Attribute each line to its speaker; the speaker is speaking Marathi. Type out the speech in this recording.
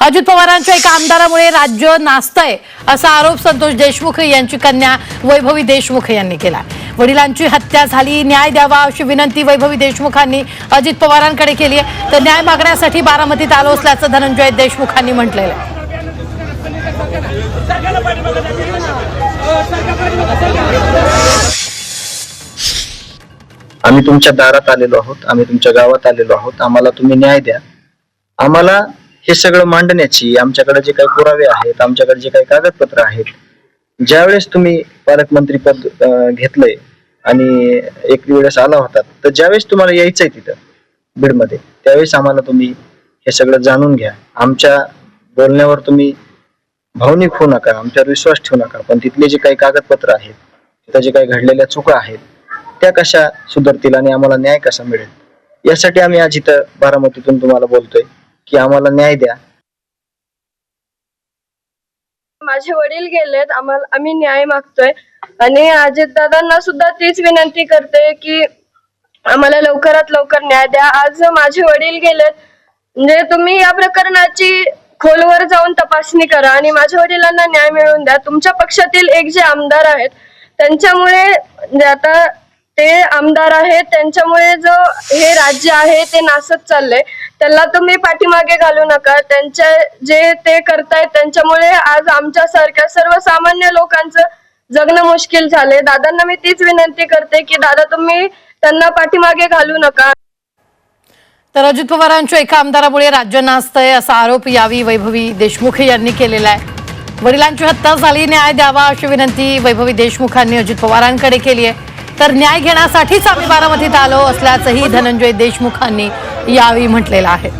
Speaker 1: अजित पवारांच्या एका आमदारामुळे राज्य नाचतंय असा आरोप संतोष देशमुख यांची कन्या वैभवी देशमुख यांनी केला वडिलांची हत्या झाली न्याय द्यावा अशी विनंती वैभवी देशमुखांनी अजित पवारांकडे केली आहे. तर न्याय मागण्यासाठी बारामतीत आलो असल्याचं धनंजय देशमुखांनी म्हटलेलं आहे.
Speaker 2: आम्ही तुमच्या दारात आलेलो आहोत आम्ही तुमच्या गावात आलेलो आहोत आम्हाला तुम्ही न्याय द्या. आम्हाला हे सगळं मांडण्याची आमच्याकडे जे काही पुरावे आहेत आमच्याकडे जे काही कागदपत्र आहेत ज्यावेळेस तुम्ही पालकमंत्री पद घेतलंय आणि एक वेळेस आला होता तर ज्यावेळेस तुम्हाला यायचंय तिथं बीडमध्ये त्यावेळेस आम्हाला तुम्ही हे सगळं जाणून घ्या. आमच्या बोलण्यावर तुम्ही भावनिक होऊ नका आमच्यावर विश्वास ठेवू नका पण तिथले जे काही कागदपत्र आहेत तिथं जे काही घडलेल्या चुका आहेत त्या कशा सुधारतील आणि आम्हाला न्याय कसा मिळेल? यासाठी आम्ही आज इथं बारामतीतून तुम्हाला बोलतोय. की आम्हाला न्याय द्या.
Speaker 3: माझे वडील गेलेत आम्हाला आम्ही न्याय मागतोय. आणि अजित दादांना सुद्धा तीच विनंती करते की आम्हाला लवकरात लवकर न्याय द्या. आज माझे वडील गेलेत म्हणजे तुम्ही या प्रकरणाची खोलवर जाऊन तपासणी करा आणि माझ्या वडिलांना न्याय मिळवून द्या. तुमच्या पक्षातील एक जे आमदार आहेत त्यांच्यामुळे म्हणजे आता ते आमदार आहेत त्यांच्यामुळे जो हे राज्य आहे ते नासत चाललंय. त्याला तुम्ही पाठीमागे घालू नका. त्यांच्या जे ते करतायत त्यांच्यामुळे आज आमच्या सारख्या सर्वसामान्य लोकांचं जगणं मुश्किल झालंय. दादांना मी तीच विनंती करते की दादा तुम्ही त्यांना पाठीमागे घालू नका.
Speaker 1: तर अजित पवारांच्या एका आमदारामुळे राज्य नाचतंय असा आरोप यावी वैभवी देशमुख यांनी केलेला आहे. वडिलांची हत्या झाली न्याय द्यावा अशी विनंती वैभवी देशमुखांनी अजित पवारांकडे केली आहे. तर न्याय घेण्यासाठीच आम्ही बारामतीत आलो असल्याचंही धनंजय देशमुखांनी यावेळी म्हटलेलं आहे.